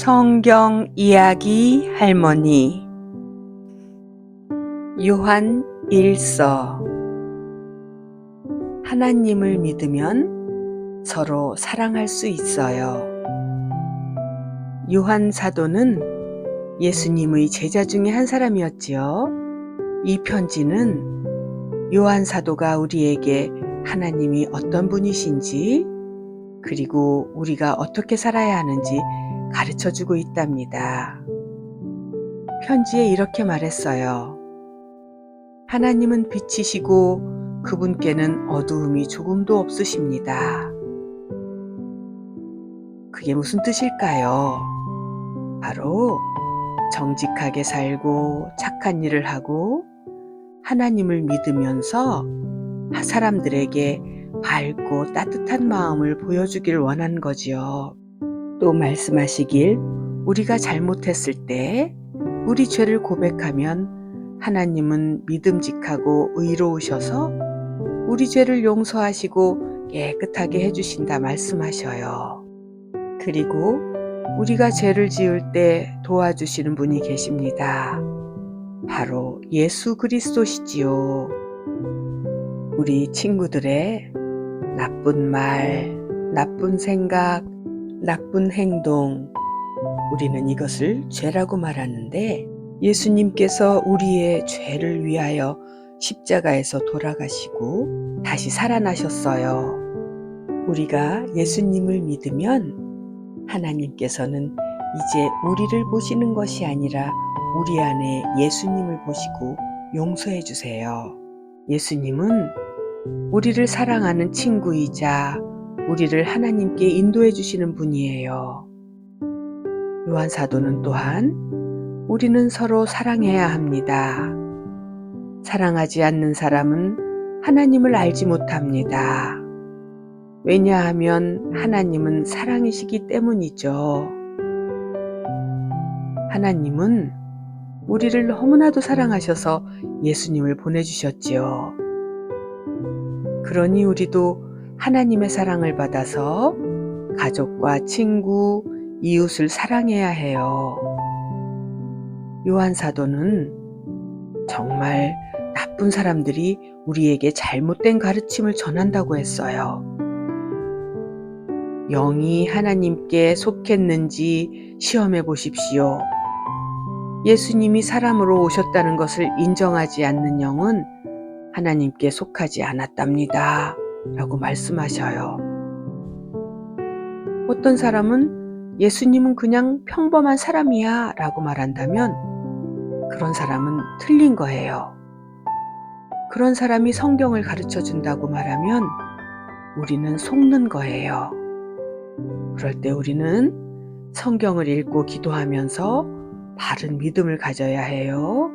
성경 이야기 할머니 요한 1서 하나님을 믿으면 서로 사랑할 수 있어요. 요한 사도는 예수님의 제자 중에 한 사람이었지요. 이 편지는 요한 사도가 우리에게 하나님이 어떤 분이신지 그리고 우리가 어떻게 살아야 하는지 가르쳐 주고 있답니다. 편지에 이렇게 말했어요. 하나님은 빛이시고 그분께는 어두움이 조금도 없으십니다. 그게 무슨 뜻일까요? 바로 정직하게 살고 착한 일을 하고 하나님을 믿으면서 사람들에게 밝고 따뜻한 마음을 보여주길 원한 거지요. 또 말씀하시길 우리가 잘못했을 때 우리 죄를 고백하면 하나님은 믿음직하고 의로우셔서 우리 죄를 용서하시고 깨끗하게 해주신다 말씀하셔요. 그리고 우리가 죄를 지을 때 도와주시는 분이 계십니다. 바로 예수 그리스도시지요. 우리 친구들의 나쁜 말, 나쁜 생각, 나쁜 행동, 우리는 이것을 죄라고 말하는데 예수님께서 우리의 죄를 위하여 십자가에서 돌아가시고 다시 살아나셨어요. 우리가 예수님을 믿으면 하나님께서는 이제 우리를 보시는 것이 아니라 우리 안에 예수님을 보시고 용서해 주세요. 예수님은 우리를 사랑하는 친구이자 우리를 하나님께 인도해 주시는 분이에요. 요한 사도는 또한 우리는 서로 사랑해야 합니다. 사랑하지 않는 사람은 하나님을 알지 못합니다. 왜냐하면 하나님은 사랑이시기 때문이죠. 하나님은 우리를 너무나도 사랑하셔서 예수님을 보내주셨지요. 그러니 우리도 하나님의 사랑을 받아서 가족과 친구, 이웃을 사랑해야 해요. 요한 사도는 정말 나쁜 사람들이 우리에게 잘못된 가르침을 전한다고 했어요. 영이 하나님께 속했는지 시험해 보십시오. 예수님이 사람으로 오셨다는 것을 인정하지 않는 영은 하나님께 속하지 않았답니다. 라고 말씀하셔요. 어떤 사람은 예수님은 그냥 평범한 사람이야 라고 말한다면 그런 사람은 틀린 거예요. 그런 사람이 성경을 가르쳐 준다고 말하면 우리는 속는 거예요. 그럴 때 우리는 성경을 읽고 기도하면서 바른 믿음을 가져야 해요.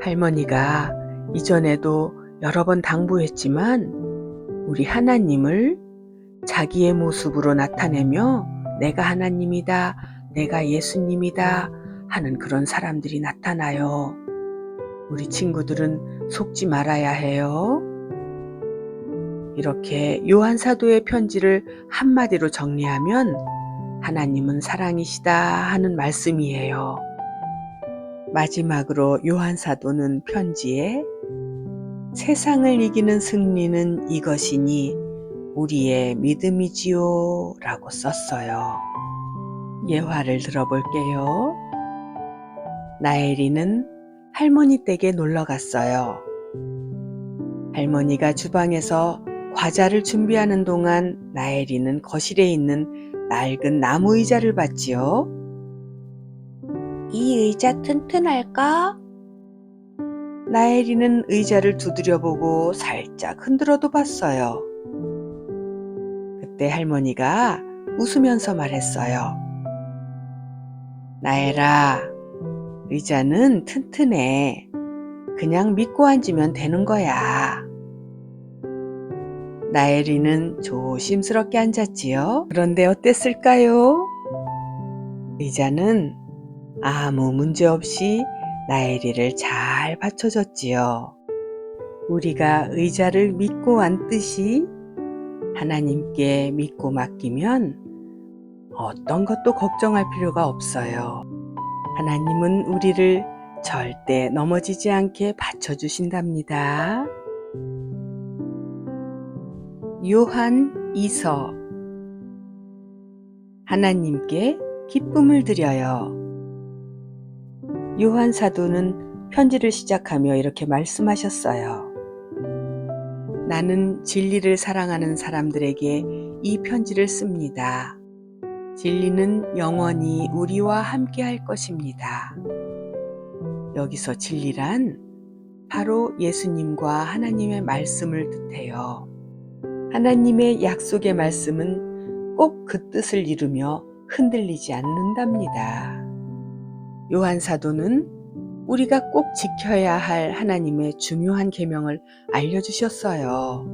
할머니가 이전에도 여러 번 당부했지만 우리 하나님을 자기의 모습으로 나타내며 내가 하나님이다, 내가 예수님이다 하는 그런 사람들이 나타나요. 우리 친구들은 속지 말아야 해요. 이렇게 요한 사도의 편지를 한마디로 정리하면 하나님은 사랑이시다 하는 말씀이에요. 마지막으로 요한 사도는 편지에 세상을 이기는 승리는 이것이니 우리의 믿음이지요 라고 썼어요. 예화를 들어볼게요. 나엘이는 할머니 댁에 놀러 갔어요. 할머니가 주방에서 과자를 준비하는 동안 나엘이는 거실에 있는 낡은 나무 의자를 봤지요. 이 의자 튼튼할까? 나엘이는 의자를 두드려보고 살짝 흔들어도 봤어요. 그때 할머니가 웃으면서 말했어요. 나엘아, 의자는 튼튼해. 그냥 믿고 앉으면 되는 거야. 나엘이는 조심스럽게 앉았지요. 그런데 어땠을까요? 의자는 아무 문제 없이 나엘이를 잘 받쳐줬지요. 우리가 의자를 믿고 앉듯이 하나님께 믿고 맡기면 어떤 것도 걱정할 필요가 없어요. 하나님은 우리를 절대 넘어지지 않게 받쳐주신답니다. 요한 2서 하나님께 기쁨을 드려요. 요한 사도는 편지를 시작하며 이렇게 말씀하셨어요. 나는 진리를 사랑하는 사람들에게 이 편지를 씁니다. 진리는 영원히 우리와 함께 할 것입니다. 여기서 진리란 바로 예수님과 하나님의 말씀을 뜻해요. 하나님의 약속의 말씀은 꼭 그 뜻을 이루며 흔들리지 않는답니다. 요한 사도는 우리가 꼭 지켜야 할 하나님의 중요한 계명을 알려주셨어요.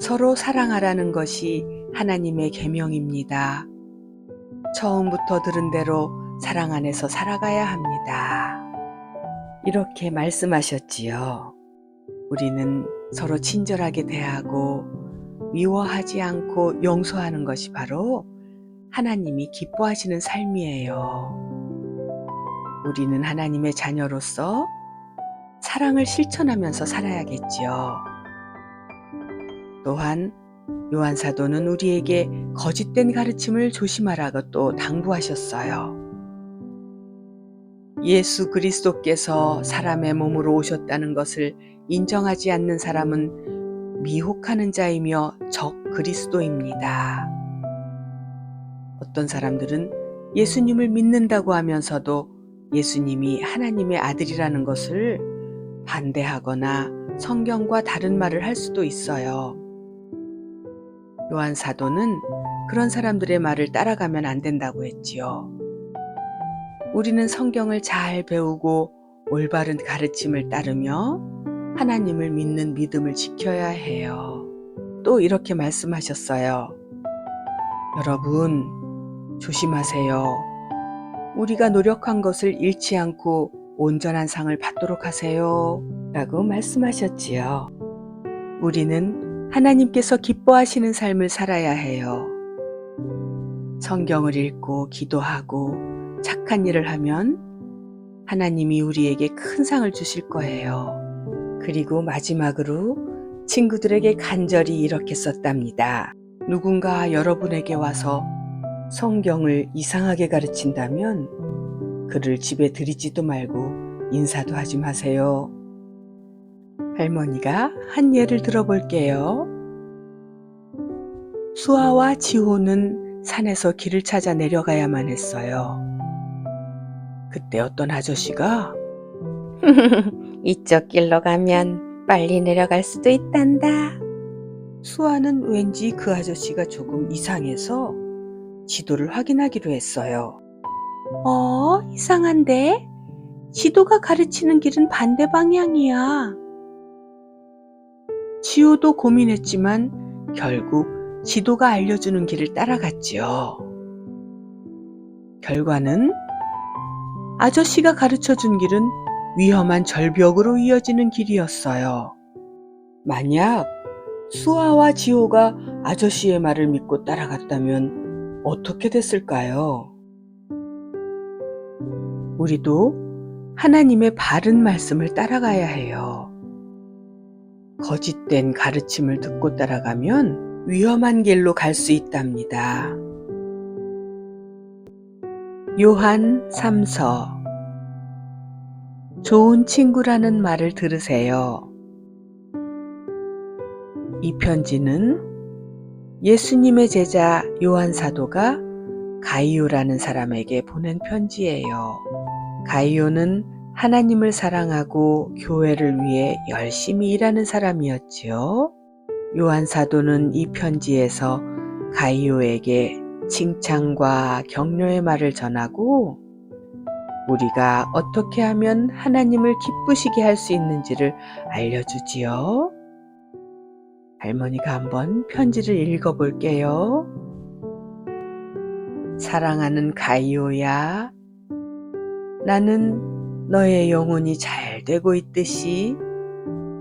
서로 사랑하라는 것이 하나님의 계명입니다. 처음부터 들은 대로 사랑 안에서 살아가야 합니다. 이렇게 말씀하셨지요. 우리는 서로 친절하게 대하고 미워하지 않고 용서하는 것이 바로 하나님이 기뻐하시는 삶이에요. 우리는 하나님의 자녀로서 사랑을 실천하면서 살아야겠지요. 또한 요한 사도는 우리에게 거짓된 가르침을 조심하라고 또 당부하셨어요. 예수 그리스도께서 사람의 몸으로 오셨다는 것을 인정하지 않는 사람은 미혹하는 자이며 적 그리스도입니다. 어떤 사람들은 예수님을 믿는다고 하면서도 예수님이 하나님의 아들이라는 것을 반대하거나 성경과 다른 말을 할 수도 있어요. 요한 사도는 그런 사람들의 말을 따라가면 안 된다고 했지요. 우리는 성경을 잘 배우고 올바른 가르침을 따르며 하나님을 믿는 믿음을 지켜야 해요. 또 이렇게 말씀하셨어요. 여러분, 조심하세요. 우리가 노력한 것을 잃지 않고 온전한 상을 받도록 하세요. 라고 말씀하셨지요. 우리는 하나님께서 기뻐하시는 삶을 살아야 해요. 성경을 읽고 기도하고 착한 일을 하면 하나님이 우리에게 큰 상을 주실 거예요. 그리고 마지막으로 친구들에게 간절히 이렇게 썼답니다. 누군가 여러분에게 와서 성경을 이상하게 가르친다면 그를 집에 들이지도 말고 인사도 하지 마세요. 할머니가 한 예를 들어볼게요. 수아와 지호는 산에서 길을 찾아 내려가야만 했어요. 그때 어떤 아저씨가 이쪽 길로 가면 빨리 내려갈 수도 있단다. 수아는 왠지 그 아저씨가 조금 이상해서 지도를 확인하기로 했어요. 어, 이상한데? 지도가 가르치는 길은 반대 방향이야. 지호도 고민했지만 결국 지도가 알려주는 길을 따라갔지요. 결과는 아저씨가 가르쳐 준 길은 위험한 절벽으로 이어지는 길이었어요. 만약 수아와 지호가 아저씨의 말을 믿고 따라갔다면 어떻게 됐을까요? 우리도 하나님의 바른 말씀을 따라가야 해요. 거짓된 가르침을 듣고 따라가면 위험한 길로 갈 수 있답니다. 요한 3서 좋은 친구라는 말을 들으세요. 이 편지는 예수님의 제자 요한 사도가 가이오라는 사람에게 보낸 편지예요. 가이오는 하나님을 사랑하고 교회를 위해 열심히 일하는 사람이었지요. 요한 사도는 이 편지에서 가이오에게 칭찬과 격려의 말을 전하고 우리가 어떻게 하면 하나님을 기쁘시게 할 수 있는지를 알려주지요. 할머니가 한번 편지를 읽어볼게요. 사랑하는 가이오야, 나는 너의 영혼이 잘 되고 있듯이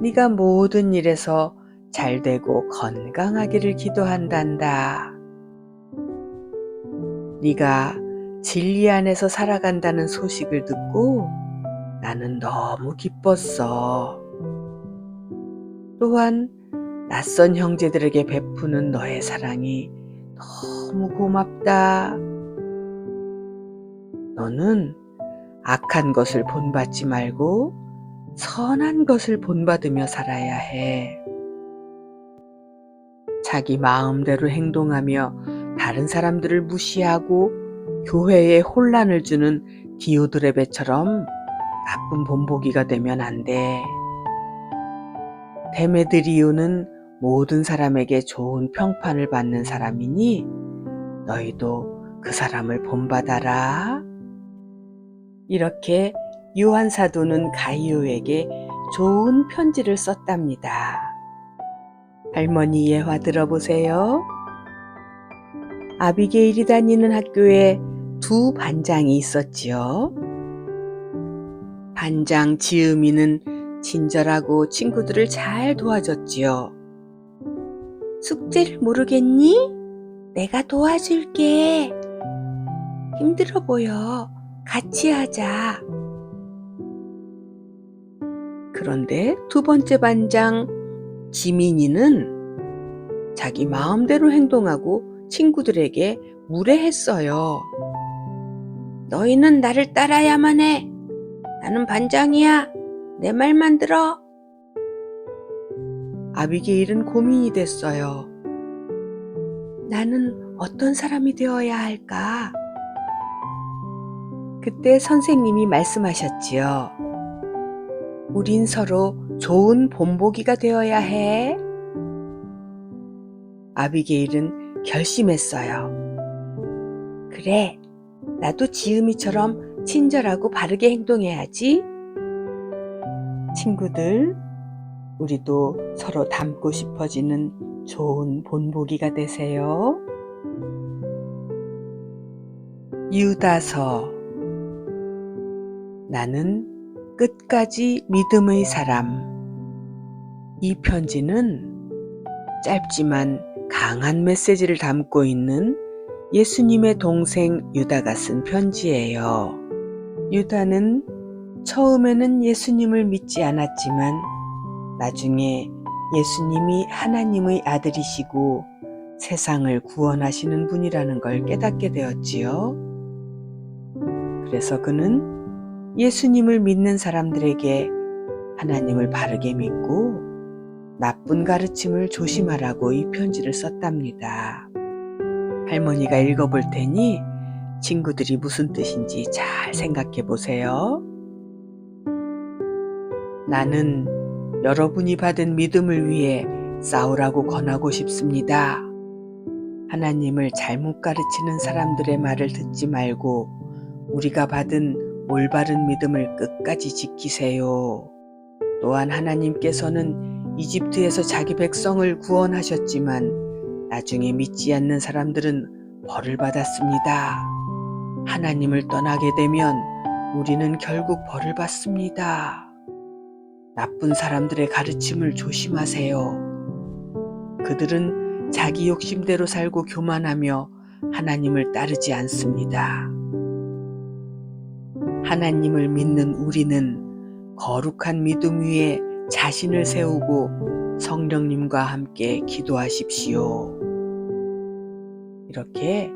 네가 모든 일에서 잘 되고 건강하기를 기도한단다. 네가 진리 안에서 살아간다는 소식을 듣고 나는 너무 기뻤어. 또한 낯선 형제들에게 베푸는 너의 사랑이 너무 고맙다. 너는 악한 것을 본받지 말고 선한 것을 본받으며 살아야 해. 자기 마음대로 행동하며 다른 사람들을 무시하고 교회에 혼란을 주는 디오드레베처럼 나쁜 본보기가 되면 안 돼. 데메드리오는 모든 사람에게 좋은 평판을 받는 사람이니 너희도 그 사람을 본받아라. 이렇게 요한 사도는 가이오에게 좋은 편지를 썼답니다. 할머니 예화 들어보세요. 아비게일이 다니는 학교에 두 반장이 있었지요. 반장 지음이는 친절하고 친구들을 잘 도와줬지요. 숙제를 모르겠니? 내가 도와줄게. 힘들어 보여. 같이 하자. 그런데 두 번째 반장 지민이는 자기 마음대로 행동하고 친구들에게 무례했어요. 너희는 나를 따라야만 해. 나는 반장이야. 내 말만 들어. 아비게일은 고민이 됐어요. 나는 어떤 사람이 되어야 할까? 그때 선생님이 말씀하셨지요. 우린 서로 좋은 본보기가 되어야 해. 아비게일은 결심했어요. 그래, 나도 지음이처럼 친절하고 바르게 행동해야지. 친구들, 우리도 서로 닮고 싶어지는 좋은 본보기가 되세요. 유다서 나는 끝까지 믿음의 사람. 이 편지는 짧지만 강한 메시지를 담고 있는 예수님의 동생 유다가 쓴 편지예요. 유다는 처음에는 예수님을 믿지 않았지만 나중에 예수님이 하나님의 아들이시고 세상을 구원하시는 분이라는 걸 깨닫게 되었지요. 그래서 그는 예수님을 믿는 사람들에게 하나님을 바르게 믿고 나쁜 가르침을 조심하라고 이 편지를 썼답니다. 할머니가 읽어볼 테니 친구들이 무슨 뜻인지 잘 생각해 보세요. 나는 여러분이 받은 믿음을 위해 싸우라고 권하고 싶습니다. 하나님을 잘못 가르치는 사람들의 말을 듣지 말고 우리가 받은 올바른 믿음을 끝까지 지키세요. 또한 하나님께서는 이집트에서 자기 백성을 구원하셨지만 나중에 믿지 않는 사람들은 벌을 받았습니다. 하나님을 떠나게 되면 우리는 결국 벌을 받습니다. 나쁜 사람들의 가르침을 조심하세요. 그들은 자기 욕심대로 살고 교만하며 하나님을 따르지 않습니다. 하나님을 믿는 우리는 거룩한 믿음 위에 자신을 세우고 성령님과 함께 기도하십시오. 이렇게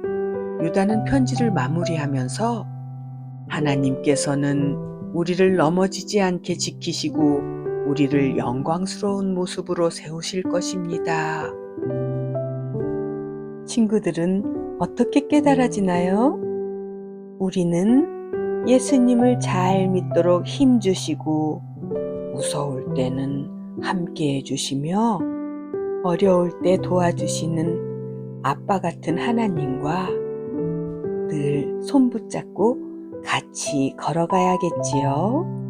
유다는 편지를 마무리하면서 하나님께서는 우리를 넘어지지 않게 지키시고 우리를 영광스러운 모습으로 세우실 것입니다. 친구들은 어떻게 깨달아지나요? 우리는 예수님을 잘 믿도록 힘주시고 무서울 때는 함께 해주시며 어려울 때 도와주시는 아빠 같은 하나님과 늘 손붙잡고 같이 걸어가야겠지요.